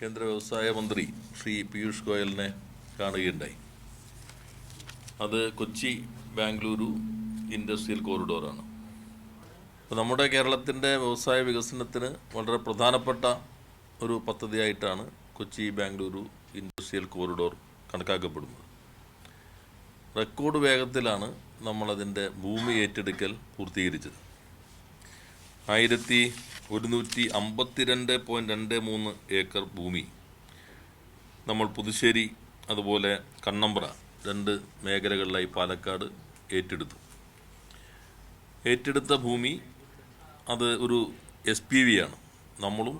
കേന്ദ്ര വ്യവസായ മന്ത്രി ശ്രീ പീയൂഷ് ഗോയലിനെ കാണുകയുണ്ടായി. അത് കൊച്ചി ബാംഗ്ലൂരു ഇൻഡസ്ട്രിയൽ കോറിഡോറാണ്. അപ്പോൾ നമ്മുടെ കേരളത്തിന്റെ വ്യവസായ വികസനത്തിന് വളരെ പ്രധാനപ്പെട്ട ഒരു പദ്ധതിയായിട്ടാണ് കൊച്ചി ബാംഗ്ലൂരു ഇൻഡസ്ട്രിയൽ കോറിഡോർ കണക്കാക്കപ്പെടുന്നത്. റെക്കോർഡ് വേഗത്തിലാണ് നമ്മളതിന്റെ ഭൂമി ഏറ്റെടുക്കൽ പൂർത്തീകരിച്ചത്. ആയിരത്തി ഒരുന്നൂറ്റി അമ്പത്തിരണ്ട് പോയിന്റ് രണ്ട് മൂന്ന് ഏക്കർ ഭൂമി. നമ്മൾ പുതുശ്ശേരി അതുപോലെ കണ്ണമ്പ്ര രണ്ട് മേഖലകളിലായി പാലക്കാട് ഏറ്റെടുത്തു. ഏറ്റെടുത്ത ഭൂമി അത് ഒരു എസ് പി വി ആണ്. നമ്മളും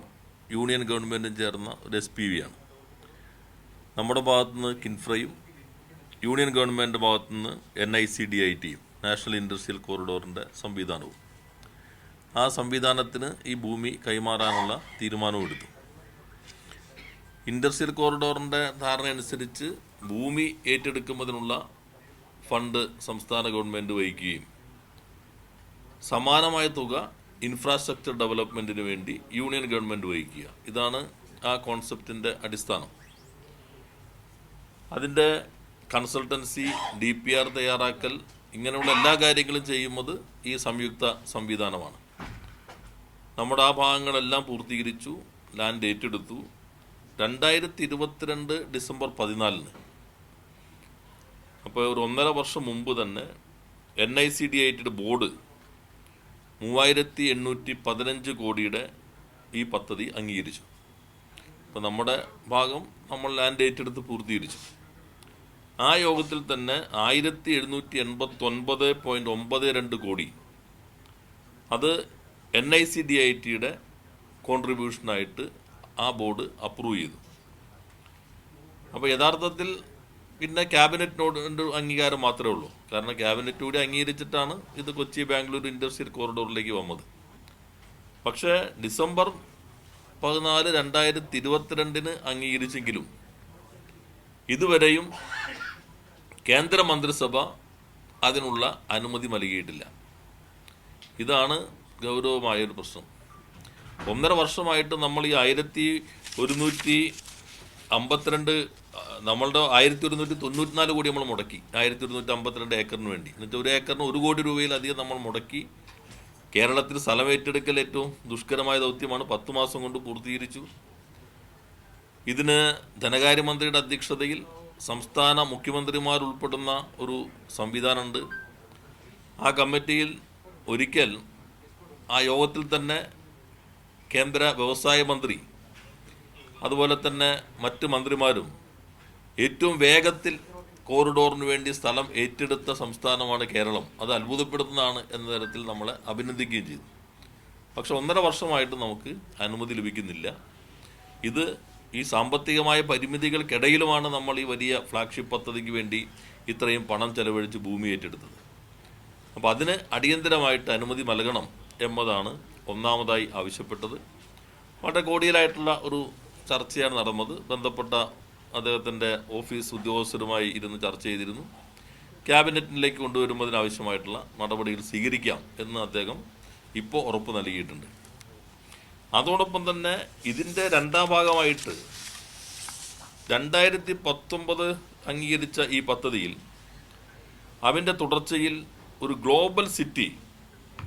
യൂണിയൻ ഗവൺമെന്റും ചേർന്ന ഒരു എസ് പി വി ആണ്. നമ്മുടെ ഭാഗത്തുനിന്ന് കിൻഫ്രയും യൂണിയൻ ഗവൺമെന്റ് ഭാഗത്തുനിന്ന് N I C D I ടിയും നാഷണൽ ഇൻഡസ്ട്രിയൽ കോറിഡോറിന്റെ സംവിധാനവും. ആ സംവിധാനത്തിന് ഈ ഭൂമി കൈമാറാനുള്ള തീരുമാനവും എടുത്തു. ഇൻഡസ്ട്രിയൽ കോറിഡോറിന്റെ ധാരണ അനുസരിച്ച് ഭൂമി ഏറ്റെടുക്കുന്നതിനുള്ള ഫണ്ട് സംസ്ഥാന ഗവൺമെന്റ് വഹിക്കുകയും സമാനമായ തുക ഇൻഫ്രാസ്ട്രക്ചർ ഡെവലപ്മെന്റിന് വേണ്ടി യൂണിയൻ ഗവൺമെന്റ് വഹിക്കുക. ഇതാണ് ആ കോൺസെപ്റ്റിന്റെ അടിസ്ഥാനം. അതിന്റെ കൺസൾട്ടൻസി ഡി പി ആർ തയ്യാറാക്കൽ ഇങ്ങനെയുള്ള എല്ലാ കാര്യങ്ങളും ചെയ്യുന്നത് ഈ സംയുക്ത സംവിധാനമാണ്. നമ്മുടെ ആ ഭാഗങ്ങളെല്ലാം പൂർത്തീകരിച്ചു ലാൻഡ് ഏറ്റെടുത്തു രണ്ടായിരത്തി ഇരുപത്തിരണ്ട് ഡിസംബർ പതിനാലിന്. അപ്പോൾ ഒരു ഒന്നര വർഷം മുമ്പ് തന്നെ എൻ ഐ സി ഡി ഐറ്റിയുടെ ബോർഡ് മൂവായിരത്തി എണ്ണൂറ്റി പതിനഞ്ച് കോടിയുടെ ഈ പദ്ധതി അംഗീകരിച്ചു. അപ്പോൾ നമ്മുടെ ഭാഗം നമ്മൾ ലാൻഡ് ഏറ്റെടുത്ത് പൂർത്തീകരിച്ചു. ആ യോഗത്തിൽ തന്നെ ആയിരത്തി എഴുന്നൂറ്റി എൺപത്തി ഒൻപത് പോയിന്റ് ഒമ്പത് രണ്ട് കോടി. അത് N I C D I ടിയുടെ കോൺട്രിബ്യൂഷനായിട്ട് ആ ബോർഡ് അപ്രൂവ് ചെയ്തു. അപ്പോൾ യഥാർത്ഥത്തിൽ പിന്നെ ക്യാബിനറ്റിനോട് അംഗീകാരം മാത്രമേ ഉള്ളൂ. കാരണം ക്യാബിനറ്റ് കൂടി അംഗീകരിച്ചിട്ടാണ് ഇത് കൊച്ചി ബാംഗ്ലൂർ ഇൻഡസ്ട്രിയൽ കോറിഡോറിലേക്ക് വന്നത്. പക്ഷേ ഡിസംബർ പതിനാല് രണ്ടായിരത്തി ഇരുപത്തിരണ്ടിന് അംഗീകരിച്ചെങ്കിലും ഇതുവരെയും കേന്ദ്രമന്ത്രിസഭ അതിനുള്ള അനുമതി നൽകിയിട്ടില്ല. ഇതാണ് ഗൗരവമായൊരു പ്രശ്നം. ഒന്നര വർഷമായിട്ട് നമ്മൾ ഈ ആയിരത്തി ഒരുന്നൂറ്റി അമ്പത്തിരണ്ട് നമ്മളുടെ ആയിരത്തി ഒരുന്നൂറ്റി തൊണ്ണൂറ്റിനാല് കോടി നമ്മൾ മുടക്കി. ആയിരത്തി ഒരുന്നൂറ്റി അമ്പത്തിരണ്ട് ഏക്കറിന് വേണ്ടി. എന്നിട്ട് ഒരു ഏക്കറിന് ഒരു കോടി രൂപയിലധികം നമ്മൾ മുടക്കി. കേരളത്തിൽ സ്ഥലം ഏറ്റെടുക്കൽ ഏറ്റവും ദുഷ്കരമായ ദൗത്യമാണ് പത്തു മാസം കൊണ്ട് പൂർത്തീകരിച്ചു. ഇതിന് ധനകാര്യമന്ത്രിയുടെ അധ്യക്ഷതയിൽ സംസ്ഥാന മുഖ്യമന്ത്രിമാർ മുഖ്യമന്ത്രിമാരുൾപ്പെടുന്ന ഒരു സംവിധാനമുണ്ട്. ആ കമ്മിറ്റിയിൽ ഒരിക്കൽ ആ യോഗത്തിൽ തന്നെ കേന്ദ്ര വ്യവസായ മന്ത്രി അതുപോലെ തന്നെ മറ്റ് മന്ത്രിമാരും ഏറ്റവും വേഗത്തിൽ കോറിഡോറിന് വേണ്ടി സ്ഥലം ഏറ്റെടുത്ത സംസ്ഥാനമാണ് കേരളം. അത് അത്ഭുതപ്പെടുത്തുന്നതാണ് എന്ന തരത്തിൽ നമ്മളെ അഭിനന്ദിക്കുകയും ചെയ്തു. പക്ഷെ ഒന്നര വർഷമായിട്ട് നമുക്ക് അനുമതി ലഭിക്കുന്നില്ല. ഇത് ഈ സാമ്പത്തികമായ പരിമിതികൾക്കിടയിലുമാണ് നമ്മൾ ഈ വലിയ ഫ്ലാഗ്ഷിപ്പ് പദ്ധതിക്ക് വേണ്ടി ഇത്രയും പണം ചെലവഴിച്ച് ഭൂമി ഏറ്റെടുത്തത്. അപ്പോൾ അതിന് അടിയന്തരമായിട്ട് അനുമതി നൽകണം എന്നതാണ് ഒന്നാമതായി ആവശ്യപ്പെട്ടത്. വളരെ കോടിയിലായിട്ടുള്ള ഒരു ചർച്ചയാണ് നടന്നത്. ബന്ധപ്പെട്ട അദ്ദേഹത്തിന്റെ ഓഫീസ് ഉദ്യോഗസ്ഥരുമായി ഇരുന്ന് ചർച്ച ചെയ്തിരുന്നു. ക്യാബിനറ്റിലേക്ക് കൊണ്ടുവരുന്നതിനാവശ്യമായിട്ടുള്ള നടപടികൾ സ്വീകരിക്കാം എന്ന് അദ്ദേഹം ഇപ്പോൾ ഉറപ്പ് നൽകിയിട്ടുണ്ട്. അതോടൊപ്പം തന്നെ ഇതിന്റെ രണ്ടാം ഭാഗമായിട്ട് രണ്ടായിരത്തി പത്തൊമ്പത് അംഗീകരിച്ച ഈ പദ്ധതിയിൽ അവന്റെ തുടർച്ചയിൽ ഒരു ഗ്ലോബൽ സിറ്റി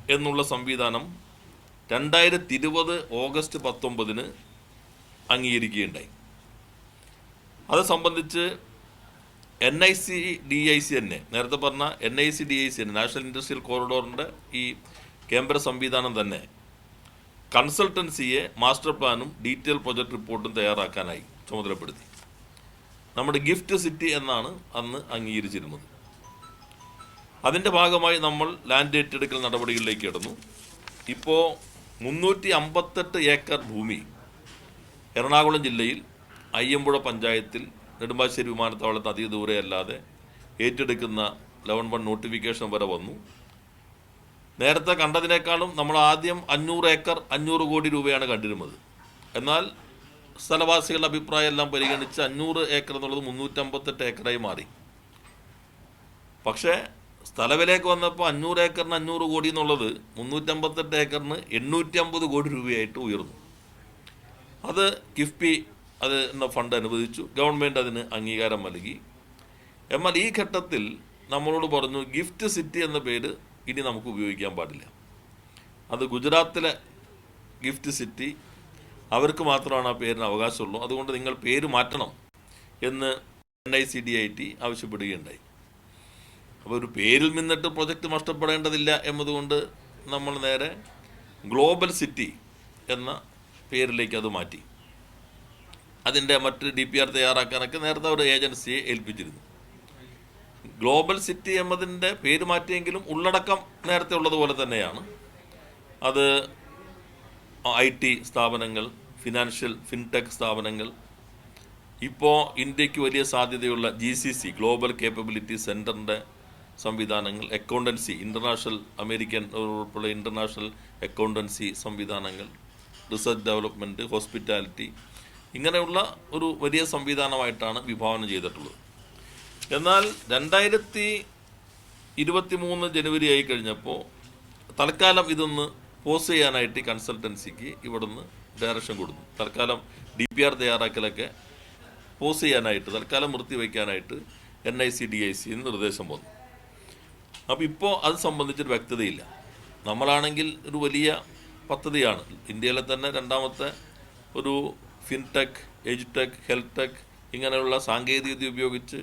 എന്നുള്ള സംവിധാനം രണ്ടായിരത്തി ഇരുപത് ഓഗസ്റ്റ് പത്തൊമ്പതിന് അംഗീകരിക്കുകയുണ്ടായി. അത് സംബന്ധിച്ച് N I C D I C തന്നെ നേരത്തെ പറഞ്ഞ N I C D I C തന്നെ നാഷണൽ ഇൻഡസ്ട്രിയൽ കോറിഡോറിന്റെ ഈ കേന്ദ്ര സംവിധാനം തന്നെ കൺസൾട്ടൻസിയെ മാസ്റ്റർ പ്ലാനും ഡീറ്റെയിൽ പ്രൊജക്ട് റിപ്പോർട്ടും തയ്യാറാക്കാനായി ചുമതലപ്പെടുത്തി. നമ്മുടെ ഗിഫ്റ്റ് സിറ്റി എന്നാണ് അന്ന് അംഗീകരിച്ചിരുന്നത്. അതിന്റെ ഭാഗമായി നമ്മൾ ലാൻഡ് ഏറ്റെടുക്കൽ നടപടികളിലേക്ക് കടന്നു. ഇപ്പോൾ മുന്നൂറ്റി അമ്പത്തെട്ട് ഏക്കർ ഭൂമി എറണാകുളം ജില്ലയിൽ അയ്യമ്പുഴ പഞ്ചായത്തിൽ നെടുമ്പാശ്ശേരി വിമാനത്താവളത്തിന് അധിക ദൂരെ അല്ലാതെ ഏറ്റെടുക്കുന്ന ലെവൻ വൺ നോട്ടിഫിക്കേഷൻ വരെ വന്നു. നേരത്തെ കണ്ടതിനേക്കാളും നമ്മൾ ആദ്യം അഞ്ഞൂറ് ഏക്കർ അഞ്ഞൂറ് കോടി രൂപയാണ് കണ്ടിരുന്നത്. എന്നാൽ സ്ഥലവാസികളുടെ അഭിപ്രായം എല്ലാം പരിഗണിച്ച് അഞ്ഞൂറ് ഏക്കർ എന്നുള്ളത് മുന്നൂറ്റമ്പത്തെട്ട് ഏക്കറായി മാറി. പക്ഷേ സ്ഥലവിലേക്ക് വന്നപ്പോൾ അഞ്ഞൂറ് ഏക്കറിന് അഞ്ഞൂറ് കോടി എന്നുള്ളത് മുന്നൂറ്റമ്പത്തെട്ട് ഏക്കറിന് എണ്ണൂറ്റി അമ്പത് കോടി രൂപയായിട്ട് ഉയർന്നു. അത് കിഫ്ബി അത് എന്ന ഫണ്ട് അനുവദിച്ചു. ഗവൺമെന്റ് അതിന് അംഗീകാരം നൽകി. എന്നാൽ ഈ ഘട്ടത്തിൽ നമ്മളോട് പറഞ്ഞു ഗിഫ്റ്റ് സിറ്റി എന്ന പേര് ഇനി നമുക്ക് ഉപയോഗിക്കാൻ പാടില്ല. അത് ഗുജറാത്തിലെ ഗിഫ്റ്റ് സിറ്റി. അവർക്ക് മാത്രമാണ് ആ പേരിന് അവകാശമുള്ളൂ. അതുകൊണ്ട് നിങ്ങൾ പേര് മാറ്റണം എന്ന് N I C D I T ആവശ്യപ്പെടുകയുണ്ടായി. അപ്പോൾ ഒരു പേരിൽ നിന്നിട്ട് പ്രൊജക്റ്റ് നഷ്ടപ്പെടേണ്ടതില്ല എന്നതുകൊണ്ട് നമ്മൾ നേരെ ഗ്ലോബൽ സിറ്റി എന്ന പേരിലേക്ക് അത് മാറ്റി. അതിന്റെ മറ്റ് ഡി പി ആർ തയ്യാറാക്കാനൊക്കെ നേരത്തെ ഒരു ഏജൻസിയെ ഏൽപ്പിച്ചിരുന്നു. ഗ്ലോബൽ സിറ്റി എന്നതിന്റെ പേര് മാറ്റിയെങ്കിലും ഉള്ളടക്കം നേരത്തെ ഉള്ളതുപോലെ തന്നെയാണ്. അത് ഐ ടി സ്ഥാപനങ്ങൾ ഫിനാൻഷ്യൽ ഫിൻടെക് സ്ഥാപനങ്ങൾ ഇപ്പോൾ ഇന്ത്യയ്ക്ക് വലിയ സാധ്യതയുള്ള G C C global capability സെന്ററിന്റെ സംവിധാനങ്ങൾ അക്കൗണ്ടൻസി ഇന്റർനാഷണൽ അമേരിക്കൻ ഉൾപ്പെടെ ഇന്റർനാഷണൽ അക്കൗണ്ടൻസി സംവിധാനങ്ങൾ റിസർച്ച് ഡെവലപ്മെന്റ് ഹോസ്പിറ്റാലിറ്റി ഇങ്ങനെയുള്ള ഒരു വലിയ സംവിധാനമായിട്ടാണ് വിഭാവനം ചെയ്തിട്ടുള്ളത്. എന്നാൽ രണ്ടായിരത്തി ഇരുപത്തി മൂന്ന് ജനുവരി ആയി കഴിഞ്ഞപ്പോൾ തൽക്കാലം ഇതൊന്ന് പോസ് ചെയ്യാനായിട്ട് കൺസൾട്ടൻസിക്ക് ഇവിടുന്ന് ഡയറക്ഷൻ കൊടുത്തു. തൽക്കാലം ഡി പി ആർ തയ്യാറാക്കലൊക്കെ പോസ് ചെയ്യാനായിട്ട് തൽക്കാലം നിർത്തിവെക്കാനായിട്ട് N I C D I C നിർദ്ദേശം വന്നു. അപ്പോൾ ഇപ്പോൾ അത് സംബന്ധിച്ചൊരു വ്യക്തതയില്ല. നമ്മളാണെങ്കിൽ ഒരു വലിയ പദ്ധതിയാണ്. ഇന്ത്യയിലെ തന്നെ രണ്ടാമത്തെ ഒരു ഫിൻടെക് എജ്ടെക് ഹെൽത്ത് ടെക് ഇങ്ങനെയുള്ള സാങ്കേതികവിദ്യ ഉപയോഗിച്ച്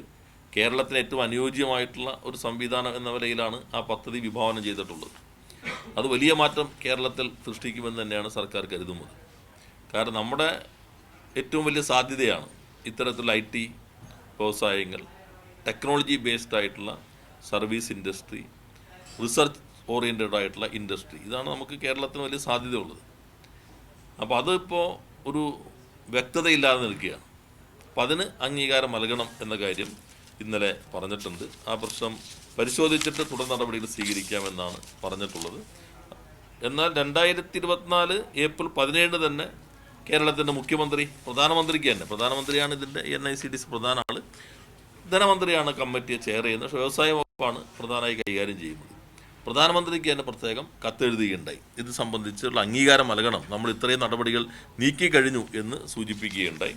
കേരളത്തിന് ഏറ്റവും അനുയോജ്യമായിട്ടുള്ള ഒരു സംവിധാനം എന്ന നിലയിലാണ് ആ പദ്ധതി വിഭാവനം ചെയ്തിട്ടുള്ളത്. അത് വലിയ മാറ്റം കേരളത്തിൽ സൃഷ്ടിക്കുമെന്ന് തന്നെയാണ് സർക്കാർ കരുതുന്നത്. കാരണം നമ്മുടെ ഏറ്റവും വലിയ സാധ്യതയാണ് ഇത്തരത്തിലുള്ള ഐ ടി വ്യവസായങ്ങൾ ടെക്നോളജി ബേസ്ഡ് ആയിട്ടുള്ള സർവീസ് ഇൻഡസ്ട്രി റിസർച്ച് ഓറിയന്റഡ് ആയിട്ടുള്ള ഇൻഡസ്ട്രി. ഇതാണ് നമുക്ക് കേരളത്തിന് വലിയ സാധ്യതയുള്ളത്. അപ്പോൾ അതിപ്പോൾ ഒരു വ്യക്തതയില്ലാതെ നിൽക്കുകയാണ്. അപ്പം അതിന് അംഗീകാരം നൽകണം എന്ന കാര്യം ഇന്നലെ പറഞ്ഞിട്ടുണ്ട്. ആ പ്രശ്നം പരിശോധിച്ചിട്ട് തുടർ നടപടികൾ സ്വീകരിക്കാമെന്നാണ് പറഞ്ഞിട്ടുള്ളത്. എന്നാൽ രണ്ടായിരത്തി ഇരുപത്തിനാല് ഏപ്രിൽ പതിനേഴിന് തന്നെ കേരളത്തിന്റെ മുഖ്യമന്ത്രി പ്രധാനമന്ത്രിക്ക് തന്നെ പ്രധാനമന്ത്രിയാണ് ഇതിന്റെ N I C D C പ്രധാന ആൾ ധനമന്ത്രിയാണ് കമ്മിറ്റിയെ ചെയർ ചെയ്യുന്നത്. പക്ഷേ വ്യവസായ വകുപ്പാണ് പ്രധാനമായി കൈകാര്യം ചെയ്യുന്നത്. പ്രധാനമന്ത്രിക്ക് തന്നെ പ്രത്യേകം കത്തെഴുതുകയുണ്ടായി. ഇത് സംബന്ധിച്ചുള്ള അംഗീകാരം നൽകണം. നമ്മൾ ഇത്രയും നടപടികൾ നീക്കിക്കഴിഞ്ഞു എന്ന് സൂചിപ്പിക്കുകയുണ്ടായി.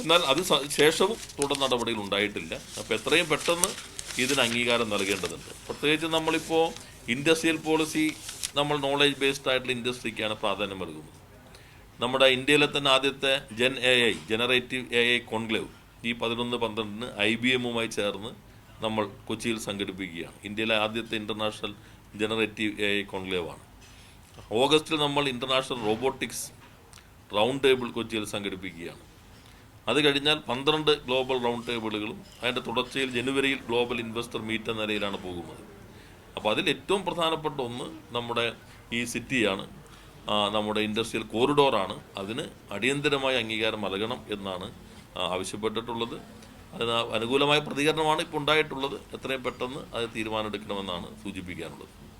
എന്നാൽ അത് ശേഷവും തുടർ നടപടികൾ ഉണ്ടായിട്ടില്ല. അപ്പോൾ എത്രയും പെട്ടെന്ന് ഇതിന് അംഗീകാരം നൽകേണ്ടതുണ്ട്. പ്രത്യേകിച്ച് നമ്മളിപ്പോൾ ഇൻഡസ്ട്രിയൽ പോളിസി നമ്മൾ നോളേജ് ബേസ്ഡ് ആയിട്ടുള്ള ഇൻഡസ്ട്രിക്കാണ് പ്രാധാന്യം നൽകുന്നത്. നമ്മുടെ ഇന്ത്യയിലെ തന്നെ ആദ്യത്തെ gen A I generative A I conclave ഈ പതിനൊന്ന് പന്ത്രണ്ടിന് ഐ ബി എമ്മുമായി ചേർന്ന് നമ്മൾ കൊച്ചിയിൽ സംഘടിപ്പിക്കുകയാണ്. ഇന്ത്യയിലെ ആദ്യത്തെ ഇന്റർനാഷണൽ ജനറേറ്റീവ് എ ഐ കോൺക്ലേവാണ്. ഓഗസ്റ്റിൽ നമ്മൾ ഇന്റർനാഷണൽ റോബോട്ടിക്സ് റൗണ്ട് ടേബിൾ കൊച്ചിയിൽ സംഘടിപ്പിക്കുകയാണ്. അത് കഴിഞ്ഞാൽ പന്ത്രണ്ട് ഗ്ലോബൽ റൗണ്ട് ടേബിളുകളും അതിന്റെ തുടർച്ചയിൽ ജനുവരിയിൽ ഗ്ലോബൽ ഇൻവെസ്റ്റർ മീറ്റ് എന്ന നിലയിലാണ് പോകുന്നത്. അപ്പോൾ അതിൽ ഏറ്റവും പ്രധാനപ്പെട്ട ഒന്ന് നമ്മുടെ ഈ സിറ്റിയാണ്. നമ്മുടെ ഇൻഡസ്ട്രിയൽ കോറിഡോറാണ്. അതിന് അടിയന്തരമായി അംഗീകാരം നൽകണം എന്നാണ് ആവശ്യപ്പെട്ടിട്ടുള്ളത്. അതിന് അനുകൂലമായ പ്രതികരണമാണ് ഇപ്പോൾ ഉണ്ടായിട്ടുള്ളത്. എത്രയും പെട്ടെന്ന് അത് തീരുമാനമെടുക്കണമെന്നാണ് സൂചിപ്പിക്കാനുള്ളത്.